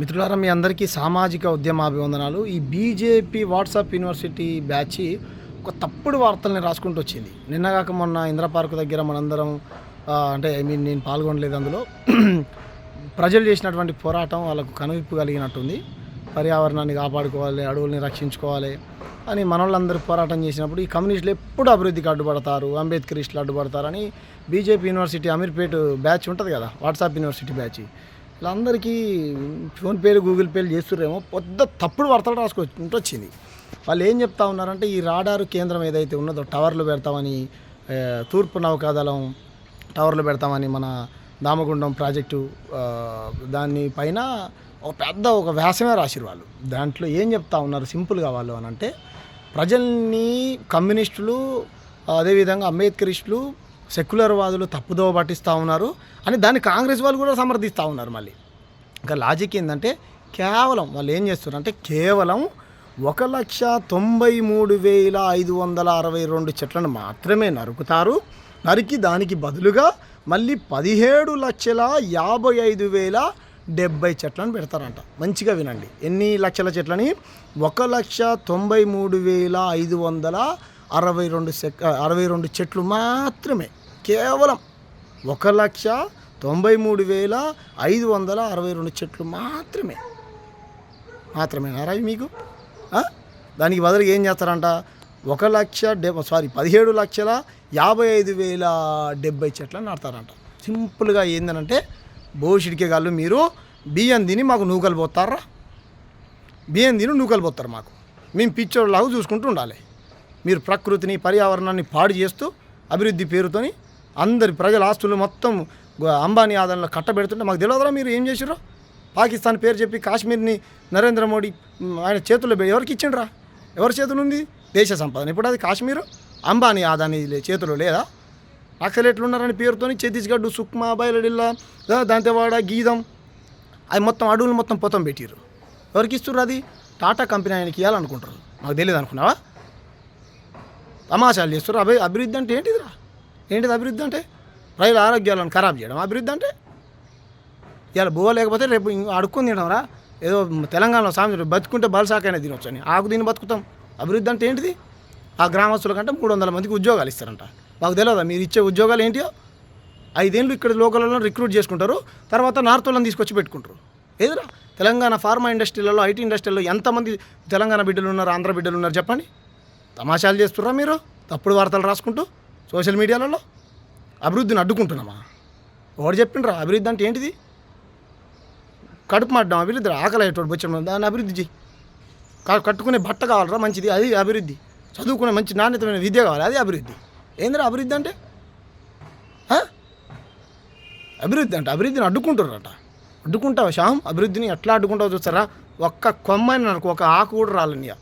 మిత్రులారా మీ అందరికీ సామాజిక ఉద్యమ అభివందనాలు ఈ బీజేపీ వాట్సాప్ యూనివర్సిటీ బ్యాచ్ ఒక తప్పుడు వార్తల్ని రాసుకుంటూ వచ్చింది. నిన్నగాక మొన్న ఇంద్రపార్క్ దగ్గర మనందరం అంటే ఐ మీన్ నేను పాల్గొనలేదు అందులో. ప్రజలు చేసినటువంటి పోరాటం వాళ్ళకు కనువిప్పు కలిగినట్టుంది. పర్యావరణాన్ని కాపాడుకోవాలి అడవుల్ని రక్షించుకోవాలి అని మనోళ్ళందరూ పోరాటం చేసినప్పుడు ఈ కమ్యూనిస్టులు ఎప్పుడు అభివృద్ధికి అడ్డుపడతారు అంబేద్కరిస్టులు అడ్డుపడతారని బీజేపీ యూనివర్సిటీ అమీర్పేట్ బ్యాచ్ ఉంటుంది కదా వాట్సాప్ యూనివర్సిటీ బ్యాచ్. వీళ్ళందరికీ ఫోన్పేలు గూగుల్ పేలు చేస్తుర్రేమో. పెద్ద తప్పుడు వార్తలు రాసుకుంటూ వచ్చింది. వాళ్ళు ఏం చెప్తా ఉన్నారంటే ఈ రాడారు కేంద్రం ఏదైతే ఉన్నదో టవర్లు పెడతామని తూర్పు నౌకాదళం టవర్లు పెడతామని మన దామగుండం ప్రాజెక్టు దాని పైన ఒక పెద్ద ఒక వ్యాసమే రాసిరు వాళ్ళు. దాంట్లో ఏం చెప్తా ఉన్నారు సింపుల్గా వాళ్ళు అని అంటే ప్రజల్ని కమ్యూనిస్టులు అదేవిధంగా అంబేద్కరిస్టులు సెక్యులర్ వాదులు తప్పుదోవ పట్టిస్తూ ఉన్నారు అని దాన్ని కాంగ్రెస్ వాళ్ళు కూడా సమర్థిస్తూ ఉన్నారు మళ్ళీ. ఇంకా లాజిక్ ఏంటంటే కేవలం వాళ్ళు ఏం చేస్తున్నారు అంటే కేవలం ఒక లక్ష తొంభై మూడు వేల ఐదు వందల అరవై రెండు చెట్లను మాత్రమే నరుకుతారు. నరికి దానికి బదులుగా మళ్ళీ పదిహేడు లక్షల యాభై ఐదు వేల డెబ్బై చెట్లను పెడతారంట. మంచిగా వినండి. ఎన్ని లక్షల చెట్లని? ఒక లక్ష తొంభై మూడు వేల ఐదు వందల అరవై రెండు సెక్ అరవై రెండు చెట్లు మాత్రమే. కేవలం ఒక లక్ష తొంభై మూడు వేల ఐదు వందల అరవై రెండు చెట్లు మాత్రమే. మాత్రమే రాయి మీకు? దానికి బదులుగా ఏం చేస్తారంట? ఒక లక్ష డెబ్ సారీ పదిహేడు లక్షల యాభై ఐదు వేల డెబ్బై చెట్లు నాడతారంట సింపుల్గా ఏందనంటే భవిష్యత్తుకే గాళ్ళు మీరు బియ్యం తిని మాకు నూకలు పోతారా? బియ్యం తిని నూకలు పోతారు మాకు. మేము పిచ్చోళ్ళలాగా చూసుకుంటూ ఉండాలి. మీరు ప్రకృతిని పర్యావరణాన్ని పాడు చేస్తూ అభివృద్ధి పేరుతోని అందరి ప్రజల ఆస్తులు మొత్తం అంబానీ ఆదాయంలో కట్టబెడుతుంటే మాకు తెలియదురా మీరు ఏం చేసిర్రు? పాకిస్తాన్ పేరు చెప్పి కాశ్మీర్ని నరేంద్ర మోడీ ఆయన చేతుల్లో ఎవరికి ఇచ్చిండ్రా? ఎవరి చేతులు ఉంది? దేశ సంపాదన. ఇప్పుడు అది కాశ్మీరు అంబానీ ఆదాని లే- లేదా? నక్సలేట్లు ఉన్నారని పేరుతోని ఛత్తీస్గఢ్ సుక్మా బయలడిల్లా దాంతేవాడ గీదం అది మొత్తం అడవులు మొత్తం పొతం పెట్టిర్రు. ఎవరికి ఇస్తుర్రు అది? టాటా కంపెనీ ఆయనకి ఇవ్వాలనుకుంటారు మాకు తెలియదు అనుకున్నావా తమాషాలు చేస్తారు అభి అభివృద్ధి అంటే ఏంటిదిరా? ఏంటిది అభివృద్ధి అంటే? ప్రజల ఆరోగ్యాలను ఖరాబ్ చేయడం. అభివృద్ధి అంటే? ఇవాళ బువ్వ లేకపోతే రేపు అడుక్కుని అడుక్కొని తినరా ఏదో తెలంగాణలో సామెత బతుకుంటే బలసాకైనా తినొచ్చు అని. ఆకు తిని బతుకుతాం. అభివృద్ధి అంటే ఏంటిది? ఆ గ్రామస్తుల కంటే మూడు వందల మందికి ఉద్యోగాలు ఇస్తారంట. మాకు తెలియదా మీరు ఇచ్చే ఉద్యోగాలు ఏంటియో? ఐదేళ్ళు ఇక్కడ లోకల్లో రిక్రూట్ చేసుకుంటారు. తర్వాత నార్త్ వాళ్ళని తీసుకొచ్చి పెట్టుకుంటారు. ఏదిరా? తెలంగాణ ఫార్మా ఇండస్ట్రీలలో ఐటీ ఇండస్ట్రీలో ఎంతమంది తెలంగాణ బిడ్డలు ఉన్నారు ఆంధ్ర బిడ్డలు ఉన్నారు చెప్పండి. తమాషాలు చేస్తుర్రా మీరు? తప్పుడు వార్తలు రాసుకుంటూ సోషల్ మీడియాలలో అభివృద్ధిని అడ్డుకుంటున్నామా? ఎవడు చెప్పిండ్రా అభివృద్ధి అంటే ఏంటిది? కడుపు మాడ్డం అభివృద్ధి ఆకలి అయ్యేటోడు బొచ్చడం దాన్ని అభివృద్ధి చేయి కట్టుకునే బట్ట కావాలరా మంచిది అది అభివృద్ధి. చదువుకునే మంచి నాణ్యతమైన విద్య కావాలి అది అభివృద్ధి. ఏందిరా అభివృద్ధి అంటే? అభివృద్ధి అంటే అభివృద్ధిని అడ్డుకుంటున్నారట అడ్డుకుంటావు శ్యామ్? అభివృద్ధిని ఎట్లా అడ్డుకుంటావు చూస్తారా? ఒక్క కొమ్మని నాకు ఒక ఆకు కూడా రాలనియా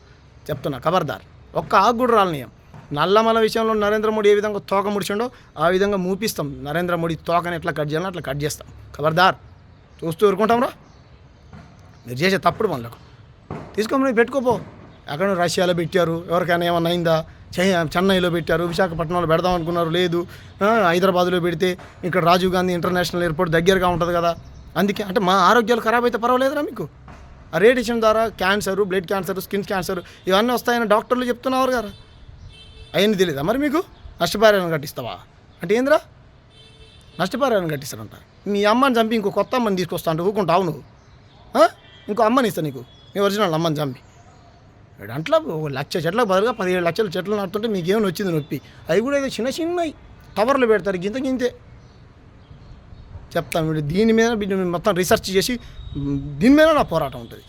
చెప్తున్నా ఖబర్దార్ ఒక్క ఆకు కూడా రాలనియం నల్లమల విషయంలో నరేంద్ర మోడీ ఏ విధంగా తోక ముడిచిండో ఆ విధంగా మూపిస్తాం. నరేంద్ర మోడీ తోకని ఎట్లా కట్ చేయాలని అట్లా కట్ చేస్తాం. ఖబర్దార్. చూస్తూ ఊరుకుంటాం రా మీరు చేసే తప్పుడు పనులకు. తీసుకోమని పెట్టుకోపో. అక్కడ రష్యాలో పెట్టారు. ఎవరికైనా ఏమన్నా అయిందా? చెన్నైలో పెట్టారు. విశాఖపట్నంలో పెడదాం అనుకున్నారు. లేదు. హైదరాబాద్లో పెడితే ఇక్కడ రాజీవ్ గాంధీ ఇంటర్నేషనల్ ఎయిర్పోర్ట్ దగ్గరగా ఉంటుంది కదా. అందుకే అంటే మా ఆరోగ్యాలు ఖరాబ్ అయితే పర్వాలేదురా మీకు? ఆ రేడియేషన్ ద్వారా cancer blood cancer skin cancer ఇవన్నీ వస్తాయని డాక్టర్లు చెప్తున్నారు కదా. అవన్నీ తెలియదా మరి మీకు? నష్టపరిహారం కట్టిస్తావా? అంటే ఏందిరా? నష్టపరిహారం కట్టిస్తారంట. మీ అమ్మని చంపి ఇంకో కొత్త అమ్మని తీసుకొస్తా అంటే ఊకుంటావు నువ్వు. ఇంకో అమ్మని ఇస్తా నీకు. నీ ఒరిజినల్ అమ్మని చంపి. అంట్లో ఒక లక్ష చెట్లకు బదులుగా పదిహేడు లక్షల చెట్లు నాటుతుంటే మీకేమైనా వచ్చింది నొప్పి? అవి కూడా ఏదో చిన్న చిన్నవి. టవర్లు పెడతారు గింత గింతే. చెప్తాను వీడు. దీని మీద మొత్తం రీసెర్చ్ చేసి దీని మీద నా పోరాటం ఉంటుంది.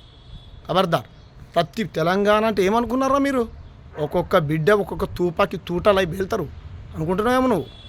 కబర్దార్. ప్రతి తెలంగాణ అంటే ఏమనుకున్నారా మీరు? ఒక్కొక్క బిడ్డ ఒక్కొక్క తూపాకి తూటలై వెళ్తారు అనుకుంటున్నావేమో నువ్వు?